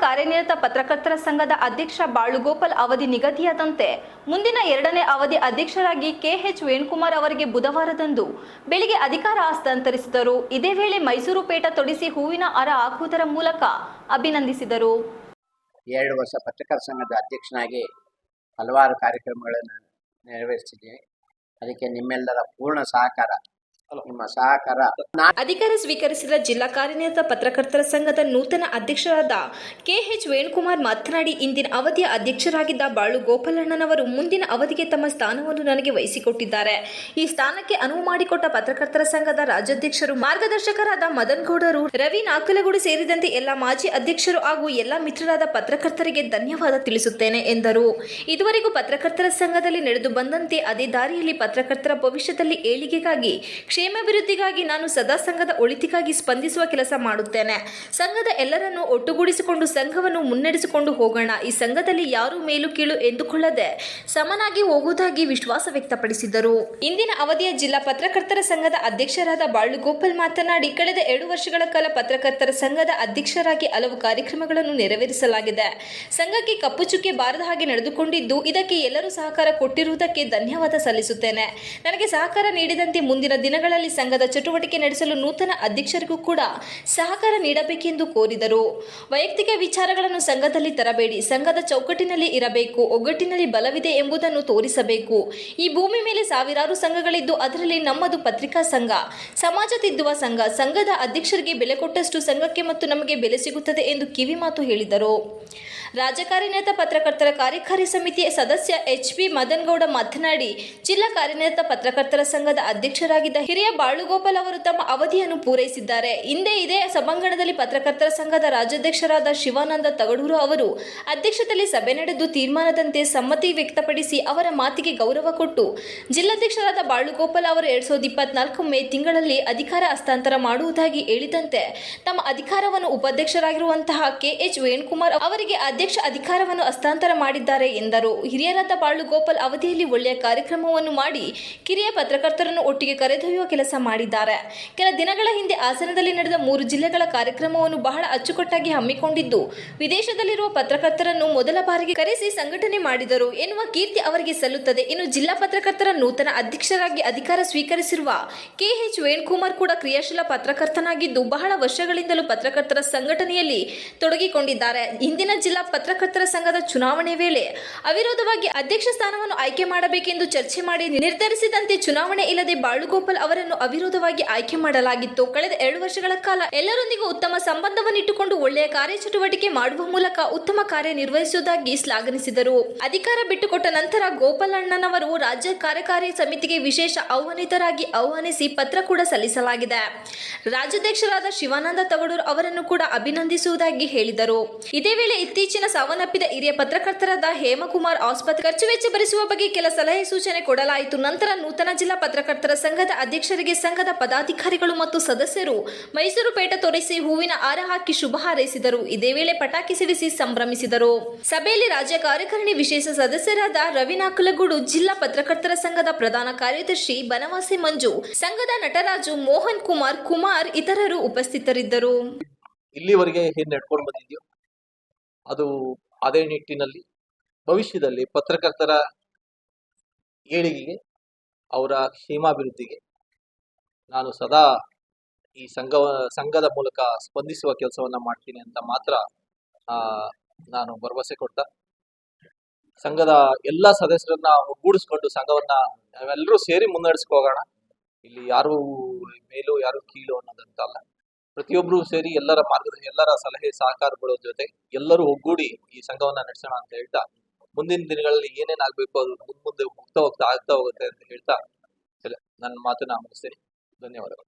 ಕಾರ್ಯನಿರತ ಪತ್ರಕರ್ತರ ಸಂಘದ ಅಧ್ಯಕ್ಷ ಬಾಳುಗೋಪಾಲ್ ಅವಧಿ ನಿಗದಿಯಾದಂತೆ ಮುಂದಿನ ಎರಡನೇ ಅವಧಿ ಅಧ್ಯಕ್ಷರಾಗಿ ಕೆಎಚ್ ವೇಣುಕುಮಾರ್ ಅವರಿಗೆ ಬುಧವಾರದಂದು ಬೆಳಿಗ್ಗೆ ಅಧಿಕಾರ ಹಸ್ತಾಂತರಿಸಿದರು ಇದೇ ವೇಳೆ ಮೈಸೂರು ಪೇಟ ತೊಡಿಸಿ ಹೂವಿನ ಅರ ಹಾಕುವುದರ ಮೂಲಕ ಅಭಿನಂದಿಸಿದರು. ಎರಡು ವರ್ಷ ಪತ್ರಕರ್ತರ ಸಂಘದ ಅಧ್ಯಕ್ಷನಾಗಿ ಹಲವಾರು ಕಾರ್ಯಕ್ರಮಗಳನ್ನು ನೆರವೇರಿಸಿದ್ದೀನಿ. ಅದಕ್ಕೆ ನಿಮ್ಮೆಲ್ಲರ ಪೂರ್ಣ ಸಹಕಾರ. ಅಧಿಕಾರ ಸ್ವೀಕರಿಸಿದ ಜಿಲ್ಲಾ ಕಾರ್ಯನಿರತ ಪತ್ರಕರ್ತರ ಸಂಘದ ನೂತನ ಅಧ್ಯಕ್ಷರಾದ ಕೆಎಚ್ ವೇಣುಕುಮಾರ್ ಮಾತನಾಡಿ, ಇಂದಿನ ಅವಧಿಯ ಅಧ್ಯಕ್ಷರಾಗಿದ್ದ ಬಾಳು ಗೋಪಾಲಣ್ಣನವರು ಮುಂದಿನ ಅವಧಿಗೆ ತಮ್ಮ ಸ್ಥಾನವನ್ನು ನನಗೆ ವಹಿಸಿಕೊಟ್ಟಿದ್ದಾರೆ. ಈ ಸ್ಥಾನಕ್ಕೆ ಅನುವು ಮಾಡಿಕೊಟ್ಟ ಪತ್ರಕರ್ತರ ಸಂಘದ ರಾಜ್ಯಾಧ್ಯಕ್ಷರು, ಮಾರ್ಗದರ್ಶಕರಾದ ಮದನ್ ಗೌಡರು, ರವಿ ನಾಕಲಗೂಡು ಸೇರಿದಂತೆ ಎಲ್ಲ ಮಾಜಿ ಅಧ್ಯಕ್ಷರು ಹಾಗೂ ಎಲ್ಲ ಮಿತ್ರರಾದ ಪತ್ರಕರ್ತರಿಗೆ ಧನ್ಯವಾದ ತಿಳಿಸುತ್ತೇನೆ ಎಂದರು. ಇದುವರೆಗೂ ಪತ್ರಕರ್ತರ ಸಂಘದಲ್ಲಿ ನಡೆದು ಬಂದಂತೆ ಅದೇ ದಾರಿಯಲ್ಲಿ ಪತ್ರಕರ್ತರ ಭವಿಷ್ಯದಲ್ಲಿ ಏಳಿಗೆಗಾಗಿ ಕ್ಷೇಮಾಭಿವೃದ್ಧಿಗಾಗಿ ನಾನು ಸದಾ ಸಂಘದ ಒಳಿತಿಗಾಗಿ ಸ್ಪಂದಿಸುವ ಕೆಲಸ ಮಾಡುತ್ತೇನೆ. ಸಂಘದ ಎಲ್ಲರನ್ನು ಒಟ್ಟುಗೂಡಿಸಿಕೊಂಡು ಸಂಘವನ್ನು ಮುನ್ನಡೆಸಿಕೊಂಡು ಹೋಗೋಣ. ಈ ಸಂಘದಲ್ಲಿ ಯಾರು ಮೇಲು ಕೀಳು ಎಂದುಕೊಳ್ಳದೆ ಸಮನಾಗಿ ಹೋಗುವುದಾಗಿ ವಿಶ್ವಾಸ ವ್ಯಕ್ತಪಡಿಸಿದರು. ಇಂದಿನ ಅವಧಿಯ ಜಿಲ್ಲಾ ಪತ್ರಕರ್ತರ ಸಂಘದ ಅಧ್ಯಕ್ಷರಾದ ಬಾಳುಗೋಪಾಲ್ ಮಾತನಾಡಿ, ಕಳೆದ ಎರಡು ವರ್ಷಗಳ ಕಾಲ ಪತ್ರಕರ್ತರ ಸಂಘದ ಅಧ್ಯಕ್ಷರಾಗಿ ಹಲವು ಕಾರ್ಯಕ್ರಮಗಳನ್ನು ನೆರವೇರಿಸಲಾಗಿದೆ. ಸಂಘಕ್ಕೆ ಕಪ್ಪು ಚುಕ್ಕೆ ಬಾರದ ಹಾಗೆ ನಡೆದುಕೊಂಡಿದ್ದು, ಇದಕ್ಕೆ ಎಲ್ಲರೂ ಸಹಕಾರ ಕೊಟ್ಟಿರುವುದಕ್ಕೆ ಧನ್ಯವಾದ ಸಲ್ಲಿಸುತ್ತೇನೆ. ನನಗೆ ಸಹಕಾರ ನೀಡಿದಂತೆ ಮುಂದಿನ ದಿನಗಳಲ್ಲಿ ಸಂಘದ ಚಟುವಟಿಕೆ ನಡೆಸಲು ನೂತನ ಅಧ್ಯಕ್ಷರಿಗೂ ಕೂಡ ಸಹಕಾರ ನೀಡಬೇಕೆಂದು ಕೋರಿದರು. ವೈಯಕ್ತಿಕ ವಿಚಾರಗಳನ್ನು ಸಂಘದಲ್ಲಿ ತರಬೇಡಿ. ಸಂಘದ ಚೌಕಟ್ಟಿನಲ್ಲಿ ಇರಬೇಕು. ಒಗ್ಗಟ್ಟಿನಲ್ಲಿ ಬಲವಿದೆ ಎಂಬುದನ್ನು ತೋರಿಸಬೇಕು. ಈ ಭೂಮಿ ಮೇಲೆ ಸಾವಿರಾರು ಸಂಘಗಳಿದ್ದು, ಅದರಲ್ಲಿ ನಮ್ಮದು ಪತ್ರಿಕಾ ಸಂಘ. ಸಮಾಜ ತಿದ್ದುವ ಸಂಘ. ಸಂಘದ ಅಧ್ಯಕ್ಷರಿಗೆ ಬೆಲೆ ಕೊಟ್ಟಷ್ಟು ಸಂಘಕ್ಕೆ ಮತ್ತು ನಮಗೆ ಬೆಲೆ ಸಿಗುತ್ತದೆ ಎಂದು ಕಿವಿ ಮಾತು ಹೇಳಿದರು ರಾಜಕಾರಿನಿರತ ಪತ್ರಕರ್ತರ ಕಾರ್ಯಕಾರಿ ಸಮಿತಿಯ ಸದಸ್ಯ ಎಚ್ ಪಿ ಮದನ್ಗೌಡ ಮಾತನಾಡಿ, ಜಿಲ್ಲಾ ಕಾರ್ಯನಿರತ ಪತ್ರಕರ್ತರ ಸಂಘದ ಅಧ್ಯಕ್ಷರಾಗಿದ್ದ ಹಿರಿಯ ಬಾಳುಗೋಪಾಲ್ ಅವರು ತಮ್ಮ ಅವಧಿಯನ್ನು ಪೂರೈಸಿದ್ದಾರೆ. ಹಿಂದೆ ಇದೇ ಸಭಾಂಗಣದಲ್ಲಿ ಪತ್ರಕರ್ತರ ಸಂಘದ ರಾಜ್ಯಾಧ್ಯಕ್ಷರಾದ ಶಿವಾನಂದ ತಗಡೂರು ಅವರು ಅಧ್ಯಕ್ಷತೆಯಲ್ಲಿ ಸಭೆ ನಡೆದು ತೀರ್ಮಾನದಂತೆ ಸಮ್ಮತಿ ವ್ಯಕ್ತಪಡಿಸಿ ಅವರ ಮಾತಿಗೆ ಗೌರವ ಕೊಟ್ಟು, ಜಿಲ್ಲಾಧ್ಯಕ್ಷರಾದ ಬಾಳುಗೋಪಾಲ್ ಅವರು ಎರಡ್ ಸಾವಿರದ ಇಪ್ಪತ್ನಾಲ್ಕು ಮೇ ತಿಂಗಳಲ್ಲಿ ಅಧಿಕಾರ ಹಸ್ತಾಂತರ ಮಾಡುವುದಾಗಿ ಹೇಳಿದಂತೆ, ತಮ್ಮ ಅಧಿಕಾರವನ್ನು ಉಪಾಧ್ಯಕ್ಷರಾಗಿರುವಂತಹ ಕೆಎಚ್ ವೇಣುಕುಮಾರ್ ಅವರಿಗೆ ಅಧ್ಯಕ್ಷ ಅಧಿಕಾರವನ್ನು ಹಸ್ತಾಂತರ ಮಾಡಿದ್ದಾರೆ ಎಂದರು. ಹಿರಿಯರಾದ ಬಾಳುಗೋಪಾಲ್ ಅವಧಿಯಲ್ಲಿ ಒಳ್ಳೆಯ ಕಾರ್ಯಕ್ರಮವನ್ನು ಮಾಡಿ ಕಿರಿಯ ಪತ್ರಕರ್ತರನ್ನು ಒಟ್ಟಿಗೆ ಕರೆದೊಯ್ಯುವ ಕೆಲಸ ಮಾಡಿದ್ದಾರೆ. ಕೆಲ ದಿನಗಳ ಹಿಂದೆ ಹಾಸನದಲ್ಲಿ ನಡೆದ ಮೂರು ಜಿಲ್ಲೆಗಳ ಕಾರ್ಯಕ್ರಮವನ್ನು ಬಹಳ ಅಚ್ಚುಕಟ್ಟಾಗಿ ಹಮ್ಮಿಕೊಂಡಿದ್ದು, ವಿದೇಶದಲ್ಲಿರುವ ಪತ್ರಕರ್ತರನ್ನು ಮೊದಲ ಬಾರಿಗೆ ಕರೆಸಿ ಸಂಘಟನೆ ಮಾಡಿದರು. ಎನ್ನುವ ಕೀರ್ತಿ ಅವರಿಗೆ ಸಲ್ಲುತ್ತದೆ. ಇನ್ನು ಜಿಲ್ಲಾ ಪತ್ರಕರ್ತರ ನೂತನ ಅಧ್ಯಕ್ಷರಾಗಿ ಅಧಿಕಾರ ಸ್ವೀಕರಿಸಿರುವ ಕೆಎಚ್ ವೇಣುಕುಮಾರ್ ಕೂಡ ಕ್ರಿಯಾಶೀಲ ಪತ್ರಕರ್ತನಾಗಿದ್ದು, ಬಹಳ ವರ್ಷಗಳಿಂದಲೂ ಪತ್ರಕರ್ತರ ಸಂಘಟನೆಯಲ್ಲಿ ತೊಡಗಿಕೊಂಡಿದ್ದಾರೆ. ಇಂದಿನ ಜಿಲ್ಲಾ ಪತ್ರಕರ್ತರ ಸಂಘದ ಚುನಾವಣೆ ವೇಳೆ ಅವಿರೋಧವಾಗಿ ಅಧ್ಯಕ್ಷ ಸ್ಥಾನವನ್ನು ಆಯ್ಕೆ ಮಾಡಬೇಕೆಂದು ಚರ್ಚೆ ಮಾಡಿ ನಿರ್ಧರಿಸಿದಂತೆ ಚುನಾವಣೆ ಇಲ್ಲದೆ ಬಾಳುಗೋಪಾಲ್ ಅವರನ್ನು ಅವಿರೋಧವಾಗಿ ಆಯ್ಕೆ ಮಾಡಲಾಗಿತ್ತು. ಕಳೆದ ಎರಡು ವರ್ಷಗಳ ಕಾಲ ಎಲ್ಲರೊಂದಿಗೂ ಉತ್ತಮ ಸಂಬಂಧವನ್ನಿಟ್ಟುಕೊಂಡು ಒಳ್ಳೆಯ ಕಾರ್ಯಚಟುವಟಿಕೆ ಮಾಡುವ ಮೂಲಕ ಉತ್ತಮ ಕಾರ್ಯನಿರ್ವಹಿಸುವುದಾಗಿ ಶ್ಲಾಘನಿಸಿದರು ಅಧಿಕಾರ ಬಿಟ್ಟುಕೊಟ್ಟ ನಂತರ ಗೋಪಾಲಣ್ಣನವರು ರಾಜ್ಯ ಕಾರ್ಯಕಾರಿ ಸಮಿತಿಗೆ ವಿಶೇಷ ಆಹ್ವಾನಿತರಾಗಿ ಆಹ್ವಾನಿಸಿ ಪತ್ರ ಕೂಡ ಸಲ್ಲಿಸಲಾಗಿದೆ. ರಾಜ್ಯಾಧ್ಯಕ್ಷರಾದ ಶಿವಾನಂದ ತಗಡೂರ್ ಅವರನ್ನು ಕೂಡ ಅಭಿನಂದಿಸುವುದಾಗಿ ಹೇಳಿದರು. ಇದೇ ವೇಳೆ ಇತ್ತೀಚಿನ ಸಾವನ್ನಪ್ಪಿದ ಹಿರಿಯ ಪತ್ರಕರ್ತರಾದ ಹೇಮಕುಮಾರ್ ಆಸ್ಪತ್ರೆ ಖರ್ಚು ವೆಚ್ಚ ಭರಿಸುವ ಬಗ್ಗೆ ಕೆಲ ಸಲಹೆ ಸೂಚನೆ ಕೊಡಲಾಯಿತು. ನಂತರ ನೂತನ ಜಿಲ್ಲಾ ಪತ್ರಕರ್ತರ ಸಂಘದ ಅಧ್ಯಕ್ಷರಿಗೆ ಸಂಘದ ಪದಾಧಿಕಾರಿಗಳು ಮತ್ತು ಸದಸ್ಯರು ಮೈಸೂರು ಪೇಟ ತೋರಿಸಿ ಹೂವಿನ ಹಾರ ಹಾಕಿ ಶುಭ ಹಾರೈಸಿದರು. ಇದೇ ವೇಳೆ ಪಟಾಕಿ ಸಿಡಿಸಿ ಸಂಭ್ರಮಿಸಿದರು. ಸಭೆಯಲ್ಲಿ ರಾಜ್ಯ ಕಾರ್ಯಕಾರಿಣಿ ವಿಶೇಷ ಸದಸ್ಯರಾದ ರವಿನಾಕುಲಗೂಡು ಜಿಲ್ಲಾ ಪತ್ರಕರ್ತರ ಸಂಘದ ಪ್ರಧಾನ ಕಾರ್ಯದರ್ಶಿ ಬನವಾಸಿ ಮಂಜು, ಸಂಘದ ನಟರಾಜು ಮೋಹನ್ ಕುಮಾರ್ ಕುಮಾರ್ ಇತರರು ಉಪಸ್ಥಿತರಿದ್ದರು. ಇಲ್ಲಿವರೆಗೆ ಏನ್ ನಡ್ಕೊಂಡು ಬಂದಿದ್ಯೋ? ಅದು ಅದೇ ನಿಟ್ಟಿನಲ್ಲಿ ಭವಿಷ್ಯದಲ್ಲಿ ಪತ್ರಕರ್ತರ ಏಳಿಗೆಗೆ, ಅವರ ಕ್ಷೇಮಾಭಿವೃದ್ಧಿಗೆ ನಾನು ಸದಾ ಈ ಸಂಘ ಸಂಘದ ಮೂಲಕ ಸ್ಪಂದಿಸುವ ಕೆಲಸವನ್ನ ಮಾಡ್ತೀನಿ ಅಂತ ಮಾತ್ರ ನಾನು ಭರವಸೆ ಕೊಟ್ಟ. ಸಂಘದ ಎಲ್ಲ ಸದಸ್ಯರನ್ನ ಒಗ್ಗೂಡಿಸ್ಕೊಂಡು ಸಂಘವನ್ನ ನಾವೆಲ್ಲರೂ ಸೇರಿ ಮುನ್ನಡೆಸ್ಕೋಗೋಣ ಇಲ್ಲಿ ಯಾರು ಮೇಲು, ಯಾರು ಕೀಳು ಅನ್ನೋದಂತಲ್ಲ. ಪ್ರತಿಯೊಬ್ರು ಸೇರಿ ಎಲ್ಲರ ಮಾರ್ಗದ, ಎಲ್ಲರ ಸಲಹೆ, ಸಹಕಾರಗಳ ಜೊತೆ ಎಲ್ಲರೂ ಒಗ್ಗೂಡಿ ಈ ಸಂಘವನ್ನ ನಡೆಸೋಣ ಅಂತ ಹೇಳ್ತಾ, ಮುಂದಿನ ದಿನಗಳಲ್ಲಿ ಏನೇನ್ ಆಗ್ಬೇಕು ಅದು ಮುಂದ್ ಮುಂದೆ ಹೋಗ್ತಾ ಹೋಗ್ತಾ ಆಗ್ತಾ ಹೋಗುತ್ತೆ ಅಂತ ಹೇಳ್ತಾ ನನ್ನ ಮಾತನ್ನ ಮುಗಿಸ್ತೇನೆ. ಧನ್ಯವಾದಗಳು.